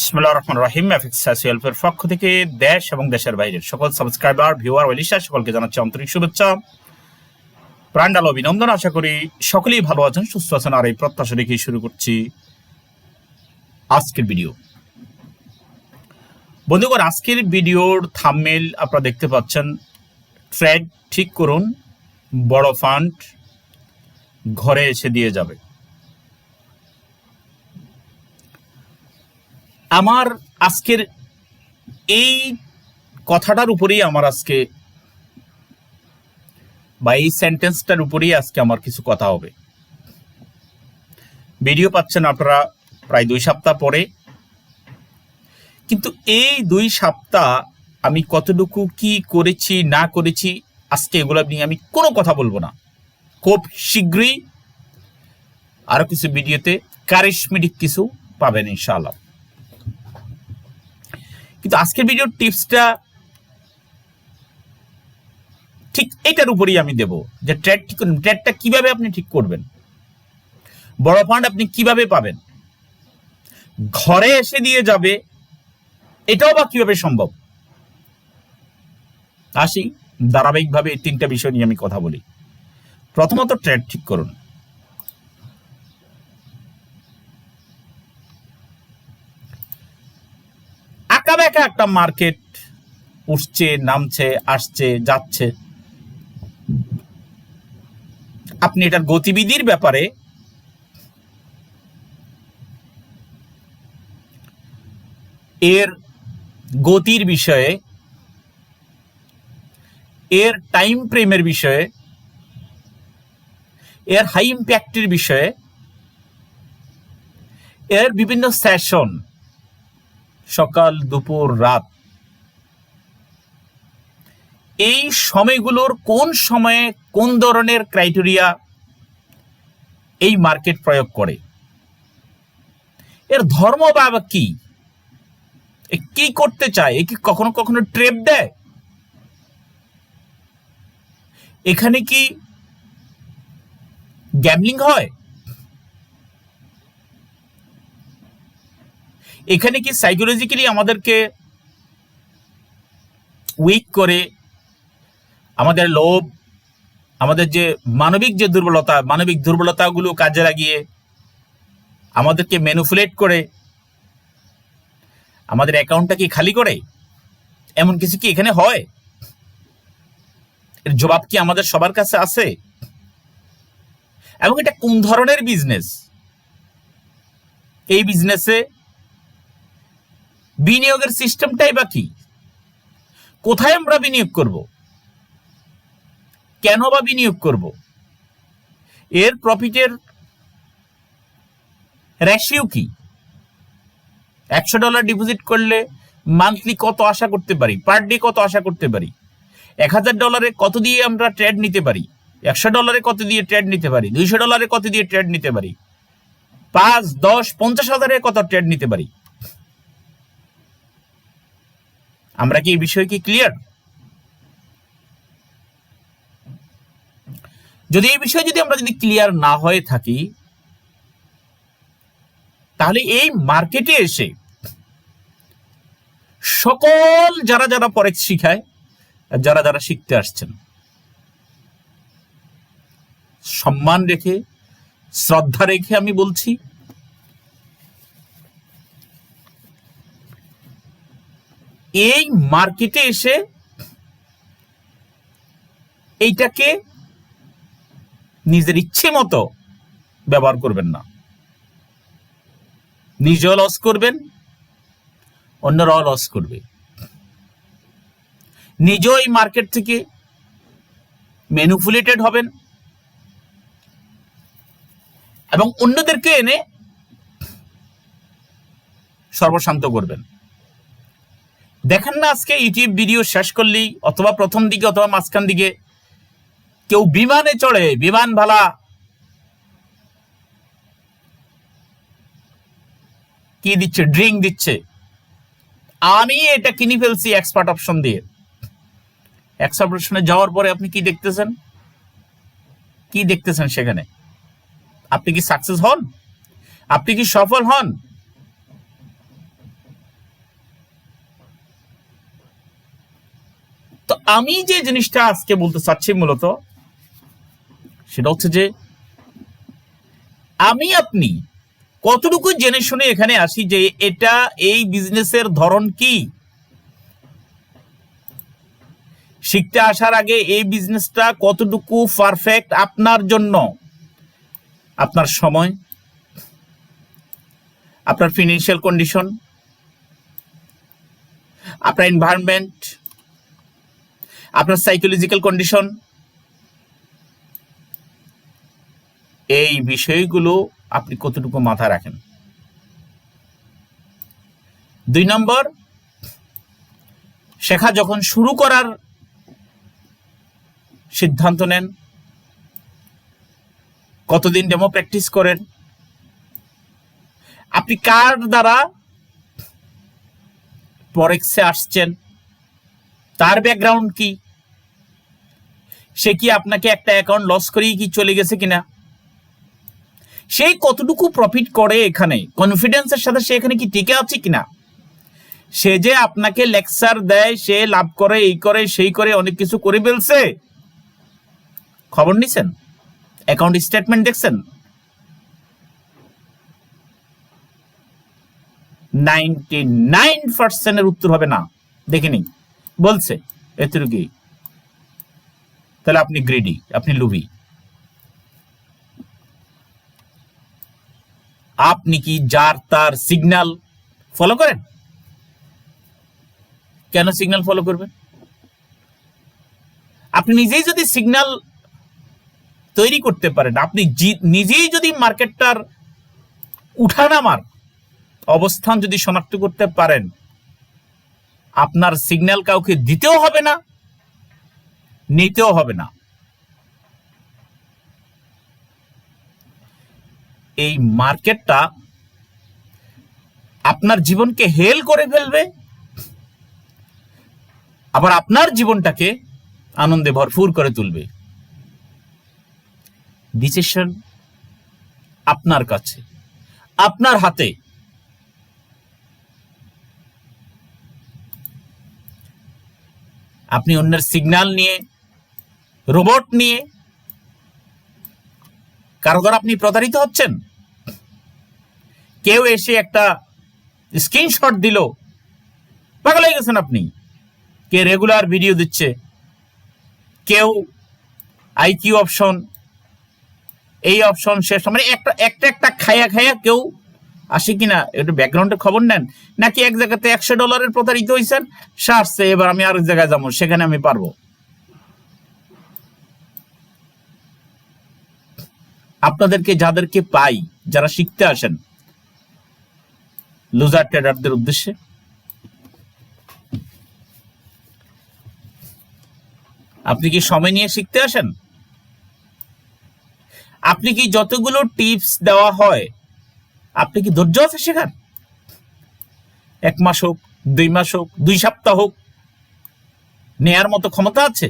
বিসমুল্লাহ রহমান রহিম এফএক্সেলফের পক্ষ থেকে দেশ এবং দেশের বাইরের সকল সাবস্ক্রাইবার, ভিউয়ার ওয়েলিশা সকলকে জানাচ্ছি আন্তরিক শুভেচ্ছা। প্রাণডাল অভিনন্দন, আশা করি সকলেই ভালো আছেন, সুস্থ আছেন, আর এই প্রত্যাশা রেখে শুরু করছি আজকের ভিডিও বন্ধুগণ, আজকের ভিডিওর থামমেল আপনারা দেখতে পাচ্ছেন। ট্রেড ঠিক করুন, বড় ফান্ড ঘরে এসে দিয়ে যাবে। আমার আজকের এই কথাটার উপরেই আমার আজকে বা এই সেন্টেন্সটার উপরেই আজকে আমার কিছু কথা হবে। ভিডিও পাচ্ছেন আপনারা প্রায় দুই সপ্তাহ পরে। কিন্তু এই দুই সপ্তাহ আমি কতটুকু কি করেছি, না করেছি, আজকে এগুলো নিয়ে আমি কোনো কথা বলব না। খুব শীঘ্রই আরও কিছু ভিডিওতে কারিশমেটিক কিছু পাবেন ইনশাআল্লাহ। কিন্তু আজকের ভিডিওর টিপসটা ঠিক এটার উপরেই আমি দেব যে ট্রেড ট্রেডটা কীভাবে আপনি ঠিক করবেন? বড় ফান্ড আপনি কীভাবে পাবেন? ঘরে এসে দিয়ে যাবে, এটাও বা কীভাবে সম্ভব? আসি, ধারাবাহিকভাবে এই তিনটা বিষয় নিয়ে আমি কথা বলি। প্রথমত ট্রেড ঠিক করুন। আঁকা বেঁকা একটা মার্কেট উঠছে, নামছে, আসছে, যাচ্ছে। আপনি এটার গতিবিধির ব্যাপারে এর গতির বিষয়ে, এর টাইম ফ্রেমের বিষয়ে, এর হাই ইম্প্যাক্টের বিষয়ে, এর বিভিন্ন সেশন সকাল, দুপুর, রাত। এই সময়গুলোর কোন সময়ে কোন ধরনের ক্রাইটেরিয়া এই মার্কেট প্রয়োগ করে? এর ধর্ম বা কি? কি করতে চায়? এ কি কখনো কখনো ট্রেপ দেয়? এখানে কি গ্যামলিং হয়? এখানে কি সাইকোলজিক্যালি আমাদেরকে উইক করে, আমাদের লোভ, আমাদের যে মানবিক যে দুর্বলতা, মানবিক দুর্বলতাগুলো কাজে লাগিয়ে আমাদেরকে ম্যানুফুলেট করে, আমাদের অ্যাকাউন্টটা কি খালি করে? এমন কিছু কি এখানে হয়? এর জবাব কি আমাদের সবার কাছে আছে? এবং এটা কোন ধরনের বিজনেস এই বিজনেসে বিনিয়োগের সিস্টেমটাই বা কি? কোথায় আমরা বিনিয়োগ করব? কেন বা বিনিয়োগ করব? এর প্রফিটের রেশিও কি? একশো ডলার ডিপোজিট করলে মান্থলি কত আশা করতে পারি? পার ডে কত আশা করতে পারি? এক হাজার ডলারে কত দিয়ে আমরা ট্রেড নিতে পারি? একশো ডলারে কত দিয়ে ট্রেড নিতে পারি? দুইশো ডলারে কত দিয়ে ট্রেড নিতে পারি? পাঁচ, দশ, পঞ্চাশ হাজারে কত ট্রেড নিতে পারি? আমরা কি এই বিষয়ে কি ক্লিয়ার যদি এই বিষয়ে যদি আমরা যদি ক্লিয়ার না হয়ে থাকি, তাহলে এই মার্কেটে এসে সকল যারা যারা পরে শিখায়, যারা যারা শিখতে আসছেন, সম্মান রেখে, শ্রদ্ধা রেখে আমি বলছি এই মার্কেটে এসে এইটাকে নিজের ইচ্ছে মতো ব্যবহার করবেন না। নিজেও লস করবেন, অন্যরাও লস করবে। নিজেও এই মার্কেট থেকে ম্যানুপুলেটেড হবেন এবং অন্যদেরকে এনে সর্বশান্ত করবেন। দেখেন না আজকে ইউটিউব ভিডিও শেষ করলেই, অথবা প্রথম দিকে অথবা মাঝখান দিকে কেউ বিমানে চড়ে, বিমান ভালা। কি দিচ্ছে? ড্রিঙ্ক দিচ্ছে। আমি এটা কিনে ফেলছি এক্সপার্ট অপশন দিয়ে। এক্সপার্ট অপশনে যাওয়ার পরে আপনি কি দেখতেছেন? কি দেখতেছেন সেখানে? আপনি কি সাকসেস হন? আপনি কি সফল হন? আমি যে জিনিসটা আজকে বলতে চাচ্ছি মূলত, সেটা হচ্ছে যে, আমি আপনি কতটুকু জেনে শুনে এখানে আসি যে এটা এই বিজনেসের ধরন কি? শিখতে আসার আগে এই বিজনেসটা কতটুকু পারফেক্ট আপনার জন্য? আপনার সময়? আপনার ফিনান্সিয়াল কন্ডিশন আপনার এনভায়রনমেন্ট আপনার সাইকোলজিক্যাল কন্ডিশন এই বিষয়গুলো আপনি কতটুকু মাথায় রাখেন? দুই নম্বর, শেখা যখন শুরু করার সিদ্ধান্ত নেন, কতদিন ডেমো প্র্যাকটিস করেন, আপনি কার দ্বারা পরেক্সে আসছেন? তার ব্যাকগ্রাউন্ড কি? সে কি আপনাকে একটা অ্যাকাউন্ট লস করেই কি চলে গেছে কিনা? সে কতটুকু প্রফিট করে এখানে? কনফিডেন্সের সাথে সে এখানে কি টিকে আছে কিনা? সে যে আপনাকে লেকচার দেয়, সে লাভ করে, এই করে, সেই করে, অনেক কিছু করে ফেলছে। খবর নিছেন? অ্যাকাউন্ট স্টেটমেন্ট দেখছেন? নাইনটি নাইন পার্সেন্টের উত্তর হবে না। দেখিনি বলছে, এতটুকুই। তাহলে আপনি গ্রেডি আপনি লুবি আপনি কি যার তার সিগন্যাল ফলো করেন? কেন সিগন্যাল ফলো করবেন? আপনি নিজেই যদি সিগন্যাল তৈরি করতে পারেন, আপনি নিজেই যদি মার্কেটটার উঠানামার অবস্থান যদি শনাক্ত করতে পারেন আপনার সিগন্যাল কাউকে দিতেও হবে না, নিতেও হবে না। এই মার্কেটটা আপনার জীবনকে হেল করে ফেলবে, আবার আপনার জীবনটাকে আনন্দে ভরপুর করে তুলবে। ডিসিশন আপনার কাছে, আপনার হাতে। আপনি অন্যের সিগন্যাল নিয়ে রোবট নিয়ে, কারও দ্বারা আপনি প্রতারিত হচ্ছেন? কেউ এসে একটা স্ক্রিনশট দিল। পাগল হয়ে গেছেন আপনি। কে রেগুলার ভিডিও দিচ্ছে। কেউ আইকিউ অপশন এই অপশন শেষ। মানে একটা একটা একটা খায়া খায়া কেউ আসে কিনা? একটু ব্যাকগ্রাউন্ডে খবর নেন। নাকি এক জায়গাতে একশো ডলারের প্রতারিত হয়েছেন সে আসছে এবার আমি আরেক জায়গায় যাব, সেখানে আমি পারব। আপনাদেরকে, যাদেরকে পাই, যারা শিখতে আসেন লুজার ট্রেডারদের উদ্দেশ্যে। আপনি কি সময় নিয়ে শিখতে আসেন? আপনি কি যতগুলো টিপস দেওয়া হয় আপনি কি ধৈর্য আছে শেখার এক মাস হোক, দুই মাস হোক, দুই সপ্তাহ হোক, নেয়ার মতো ক্ষমতা আছে?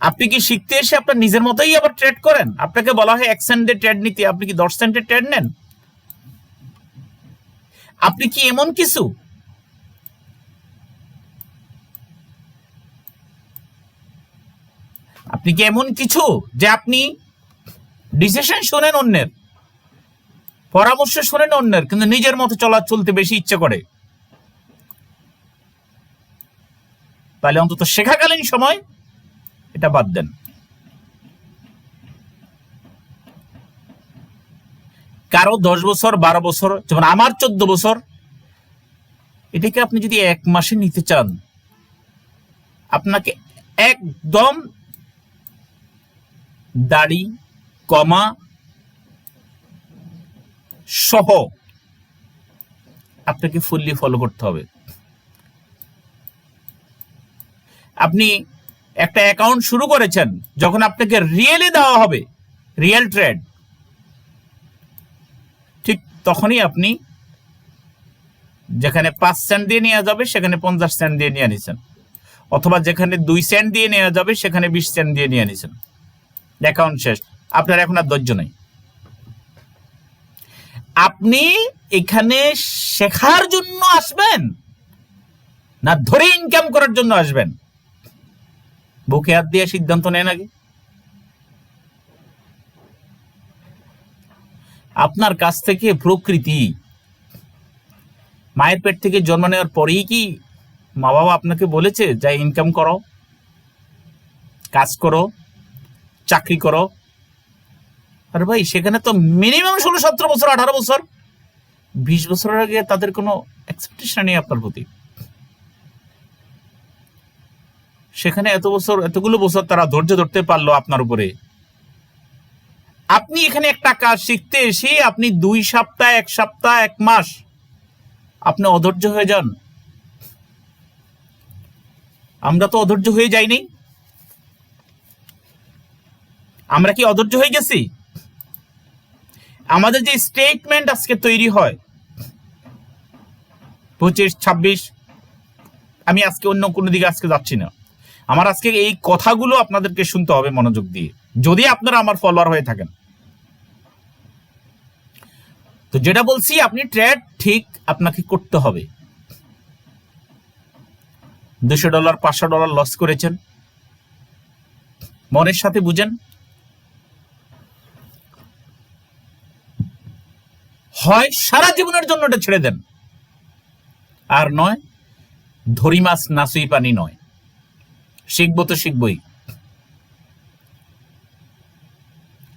আপনি কি শিখতে এসে আপনার নিজের মতোই আবার ট্রেড করেন? আপনাকে বলা হয় এক সেন্টে ট্রেড নিতে, আপনি কি দশ সেন্টে ট্রেড নেন? আপনি কি এমন কিছু? আপনি কি এমন কিছু যে আপনি ডিসিশন শোনেন অন্যের? পরামর্শ শোনেন অন্যের, কিন্তু নিজের মতো চলা চলতে বেশি ইচ্ছে করে। তাহলে অন্তত শেখাকালীন সময় এটা বাদ দেন। কারও দশ বছর, বারো বছর, যেমন আমার চোদ্দ বছর, এটাকে আপনি যদি এক মাসে নিতে চান, আপনাকে একদম দাড়ি, কমা সহ আপনাকে ফুললি ফলো করতে হবে। আপনি একটা অ্যাকাউন্ট শুরু করেছেন, যখন আপনাকে রিয়েলি দেওয়া হবে রিয়েল ট্রেড ঠিক তখনই আপনি যেখানে পাঁচ সেন্ট দিয়ে নেওয়া যাবে, সেখানে পঞ্চাশ সেন্ট দিয়ে নিয়ে নিছেন। অথবা যেখানে দুই সেন্ট দিয়ে নেওয়া যাবে, সেখানে বিশ সেন্ট দিয়ে নিয়ে নিছেন। অ্যাকাউন্ট শেষ। আপনার এখন আর ধৈর্য নেই। আপনি এখানে শেখার জন্য আসবেন না ধরে ইনকাম করার জন্য আসবেন? বুকে হাত দিয়ে সিদ্ধান্ত নেন আগে। আপনার কাছ থেকে প্রকৃতি, মায়ের পেট থেকে জন্ম নেওয়ার পরেই কি মা বাবা আপনাকে বলেছে যা ইনকাম করো, কাজ করো, চাকরি করো আরে ভাই, সেখানে তো মিনিমাম ষোলো সতেরো বছর, আঠারো বছর। বিশ বছরের আগে তাদের কোনো এক্সপেকটেশন নেই আপনার প্রতি। সেখানে এত বছর, এতগুলো বছর তারা ধৈর্য ধরতে পারল আপনার উপরে। আপনি এখানে একটা কাজ শিখতে এসে আপনি দুই সপ্তাহ, এক সপ্তাহ, এক মাস আপনি অধৈর্য হয়ে যান। আমরা তো অধৈর্য হয়ে যাইনি। আমরা কি অধৈর্য হয়ে গেছি? আমাদের যে স্টেটমেন্ট আজকে তৈরি হয়, পঁচিশ, ছাব্বিশ, আমি আজকে অন্য কোনো দিকে আজকে যাচ্ছি না। আমার আজকে এই কথাগুলো আপনাদেরকে শুনতে হবে মনোযোগ দিয়ে। যদি আপনারা আমার ফলোয়ার হয়ে থাকেন। তো যেটা বলছি, আপনি ট্রেড ঠিক আপনাকে করতে হবে। দুশো ডলার, পাঁচশো ডলার লস করেছেন। মনের সাথে বুঝেন। হয় সারা জীবনের জন্য এটা ছেড়ে দেন। আর নয় ধরি মাছ নাসুই পানি নয়। শিখব তো শিখবই।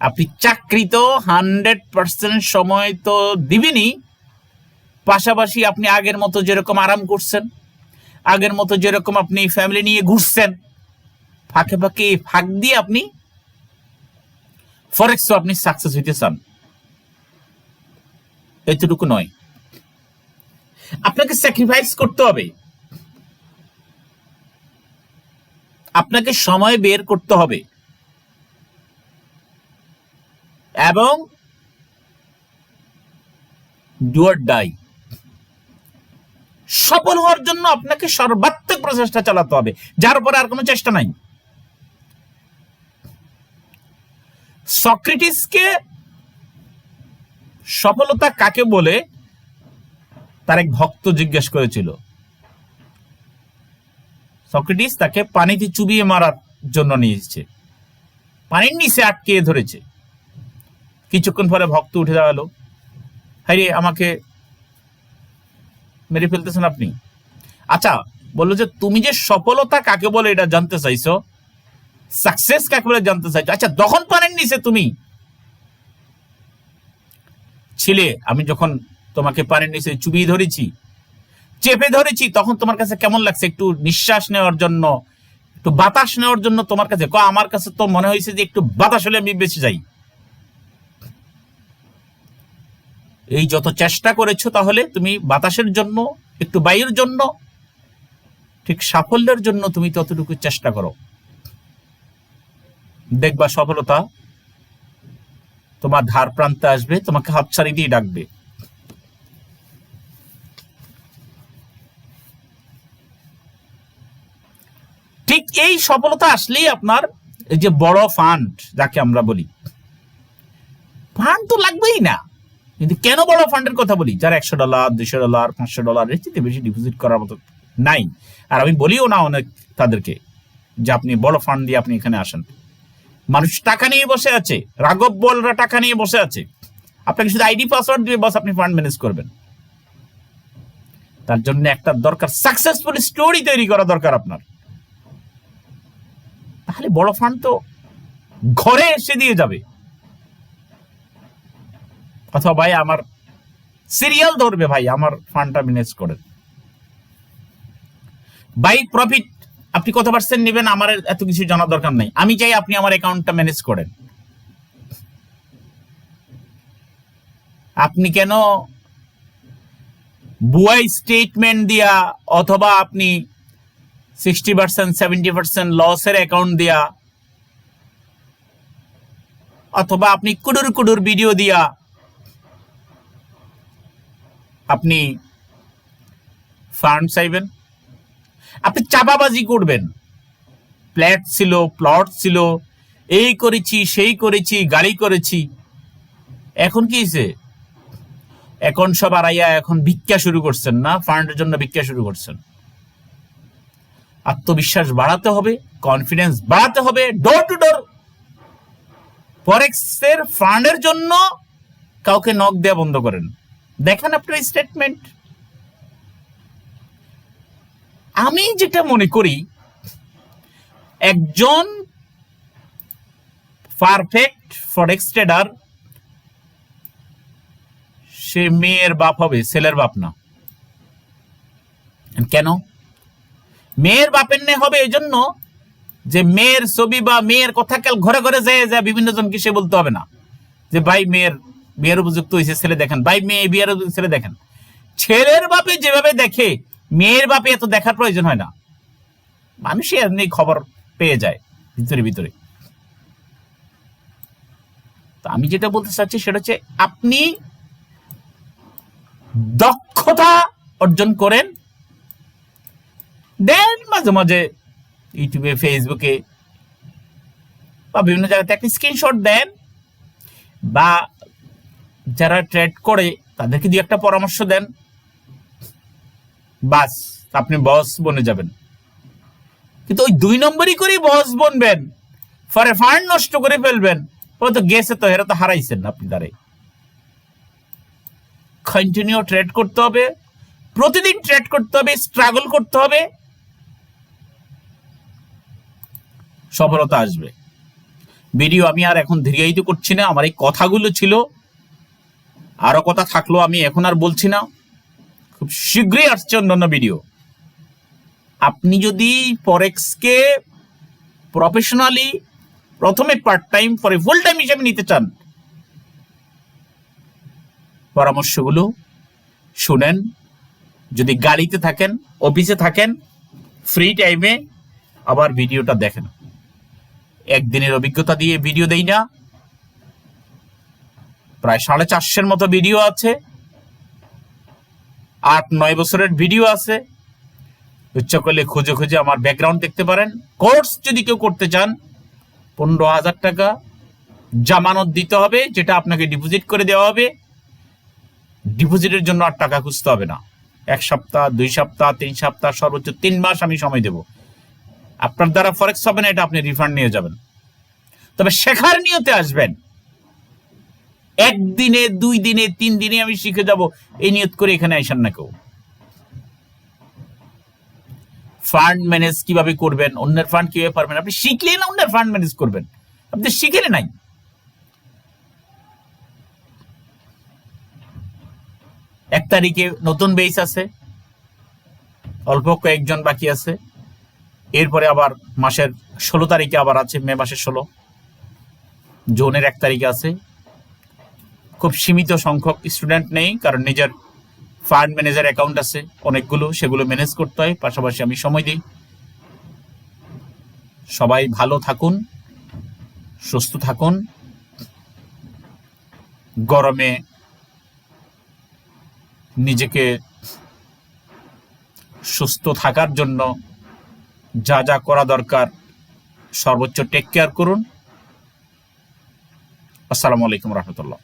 আপনি চাকরি তো হান্ড্রেড পার্সেন্ট সময় তো দিবেনই। পাশাপাশি আপনি আগের মতো যেরকম আরাম করছেন, আগের মতো যেরকম আপনি ফ্যামিলি নিয়ে ঘুরছেন, ফাঁকে ফাঁকে ফাঁক দিয়ে আপনি ফরেক্সও আপনি সাকসেস হইতে চান। এতটুকু নয়। আপনাকে স্যাক্রিফাইস করতে হবে। আপনাকে সময় বের করতে হবে। এবং ডুয়ার ডাই সফল হওয়ার জন্য আপনাকে সর্বাত্মক প্রচেষ্টা চালাতে হবে। যার উপরে আর কোনো চেষ্টা নাই। সক্রেটিসকে সফলতা কাকে বলে, তার এক ভক্ত জিজ্ঞেস করেছিল। সক্রেটিস তাকে পানিতে চুবিয়ে মারার জন্য নিয়েছে। পানির নিচে আটকে ধরেছে। কিছুক্ষণ পরে ভক্ত উঠে দাঁড়াল। হাইরে আমাকে মেরে ফেলতেছেন আপনি। আচ্ছা বলল যে, তুমি যে সফলতা কাকে বলে এটা জানতে চাইছো সাকসেস কাকে বলে জানতে চাইছো? আচ্ছা তখন পানির নিচে তুমি ছিলে, আমি যখন তোমাকে পানির নিচে চুবিয়ে ধরেছি, চেপে ধরেছি, তখন তোমার কাছে কেমন লাগছে? একটু নিঃশ্বাস নেওয়ার জন্য, একটু বাতাস নেওয়ার জন্য তোমার কাছে? ক আমার কাছে তো মনে হয়েছে যে একটু বাতাস হলে আমি বেঁচে যাই। এই যত চেষ্টা করেছ তাহলে তুমি বাতাসের জন্য, একটু বায়ুর জন্য, ঠিক সাফল্যের জন্য তুমি ততটুকু চেষ্টা করো। দেখবা সফলতা তোমার ধার প্রান্তে আসবে, তোমাকে হাতছাড়ি দিয়ে ডাকবে। ঠিক এই সফলতা আসলেই আপনার এই যে বড় ফান্ড যাকে আমরা বলি। ফান্ড তো লাগবেই না। কিন্তু কেন বড় ফান্ডের কথা বলি? যারা একশো ডলার দুশো ডলার পাঁচশো ডলার এর বেশি ডিপোজিট করার মতো নাই। আর আমি বলিও না অনেক তাদেরকে যে আপনি বড় ফান্ড দিয়ে আপনি এখানে আসেন। মানুষ টাকা নিয়ে বসে আছে। রাঘব বলরা টাকা নিয়ে বসে আছে। আপনাকে শুধু আইডি পাসওয়ার্ড দিয়ে বস আপনি ফান্ড ম্যানেজ করবেন। তার জন্য একটা দরকার সাকসেসফুল স্টোরি তৈরি করা দরকার আপনার। তাহলে বড় ফান্ড তো ঘরে এসে দিয়ে যাবে। অথবা ভাই, আমার সিরিয়াল ধরবে ভাই, আমার ফান্ডটা ম্যানেজ করেন বাই প্রফিট আপনি কত পার্সেন্ট নেবেন আমার এত কিছু জানার দরকার নাই। আমি চাই আপনি আমার অ্যাকাউন্টটা ম্যানেজ করেন। আপনি কেন বুয়াই স্টেটমেন্ট দিয়া অথবা আপনি সিক্সটি পার্সেন্ট সেভেন্টি পার্সেন্ট লসের অ্যাকাউন্ট দিয়া অথবা আপনি কুডুর কুডুর ভিডিও দিয়া আপনি ফান্ড চাইবেন। আপনি চাপাবাজি করবেন। ফ্ল্যাট ছিল প্লট ছিল, এই করেছি, সেই করেছি গাড়ি করেছি। এখন কি এখন সব আড়াইয়া এখন ভিক্ষা শুরু করছেন না? ফান্ডের জন্য ভিক্ষা শুরু করছেন। আত্মবিশ্বাস বাড়াতে হবে কনফিডেন্স বাড়াতে হবে ডোর টু ডোর ফরেক্সের ফান্ডের জন্য কাউকে নক দেওয়া বন্ধ করেন। দেখেন আপনার স্টেটমেন্ট আমি যেটা মনে করি, একজন পারফেক্ট ফরেক্স ট্রেডার সে মেয়ের বাপ হবে, ছেলের বাপ না। কেন? মেয়ের বাপের নে হবে এই জন্য যে মেয়ের ছবি বা মেয়ের কথা কাল ঘরে ঘরে যায় যায় বিভিন্ন জনকে সে বলতে হবে না। যে ভাই মেয়ের বিয়ের উপযুক্ত হয়েছে, ছেলে দেখেন। ভাই মেয়ে, বিয়ের উপযুক্ত ছেলে দেখেন। ছেলের বাপে যেভাবে দেখে মেয়ের বাপে এত দেখার প্রয়োজন হয় না। মানুষই এমনি খবর পেয়ে যায় ভিতরে ভিতরে। তো আমি যেটা বলতে চাচ্ছি সেটা হচ্ছে, আপনি দক্ষতা অর্জন করেন। দেন মাঝে মাঝে ইউটিউবে, ফেসবুকে বা বিভিন্ন জায়গাতে একটা স্ক্রিনশট দেন বা যারা ট্রেড করে তাদেরকে দিয়ে একটা পরামর্শ দেন। বাস, আপনি বস বনে যাবেন। কিন্তু ওই দুই নম্বরই করেই বস বনবেন। পরে ফান্ড নষ্ট করে ফেলবেন। ও তো গেছে তো, এরা তো হারাইছেন আপনি দ্বারে কন্টিনিউ ট্রেড করতে হবে। প্রতিদিন ট্রেড করতে হবে স্ট্রাগল করতে হবে। সফলতা আসবে। ভিডিও আমি আর এখন দীর্ঘায়িত করছি না, আমার এই কথাগুলো ছিল। আরও কথা থাকল আমি এখন আর বলছি না। খুব শীঘ্রই আসছে অন্যান্য ভিডিও আপনি যদি ফরেক্সকে প্রফেশনালি প্রথমে পার্ট টাইম পরে ফুল টাইম হিসেবে নিতে চান, পরামর্শগুলো শুনেন। যদি গাড়িতে থাকেন অফিসে থাকেন ফ্রি টাইমে আবার ভিডিওটা দেখেন। একদিনের অভিজ্ঞতা দিয়ে ভিডিও দেই না। প্রায় সাড়ে চারশের মতো ভিডিও আছে। আট, নয় বছরের ভিডিও আছে। ইচ্ছা করলে খুঁজে খুঁজে আমার ব্যাকগ্রাউন্ড দেখতে পারেন। কোর্স যদি কেউ করতে চান, পনেরো হাজার টাকা জামানত দিতে হবে, যেটা আপনাকে ডিপোজিট করে দেওয়া হবে। ডিপোজিটের জন্য আর টাকা খুঁজতে হবে না। এক সপ্তাহ, দুই সপ্তাহ, তিন সপ্তাহ, সর্বোচ্চ তিন মাস আমি সময় দেব। আপনার দ্বারা ফরেক্স হবে না, এটা আপনি রিফান্ড নিয়ে যাবেন। তবে শেখার নিয়তে আসবেন। একদিনে, দুই দিনে, তিন দিনে আমি শিখে যাব। এই নিয়ত করে এখানে আইসান না কেউ। ফান্ড ম্যানেজ কীভাবে করবেন? অন্যের ফান্ড কীভাবে পারবেন? আপনি শিখলেই না অন্যের ফান্ড ম্যানেজ করবেন। আপনি শিখেলে নাই। এক তারিখে নতুন বেস আছে। অল্প কয়েকজন বাকি আছে। এরপরে আবার মাসের ষোলো তারিখে আবার আছে, মে মাসের ষোলো। জুনের এক তারিখে আছে। খুব সীমিত সংখ্যক স্টুডেন্ট নেই, কারণ নিজের ফান্ড ম্যানেজার অ্যাকাউন্ট আছে, অনেকগুলো, সেগুলো ম্যানেজ করতে হয়, পাশাপাশি আমি সময় দিই। সবাই ভালো থাকুন, সুস্থ থাকুন। গরমে নিজেকে সুস্থ থাকার জন্য যা যা করা দরকার, সর্বোচ্চ টেক কেয়ার করুন। আসসালামু আলাইকুম রহমতুল্লাহ।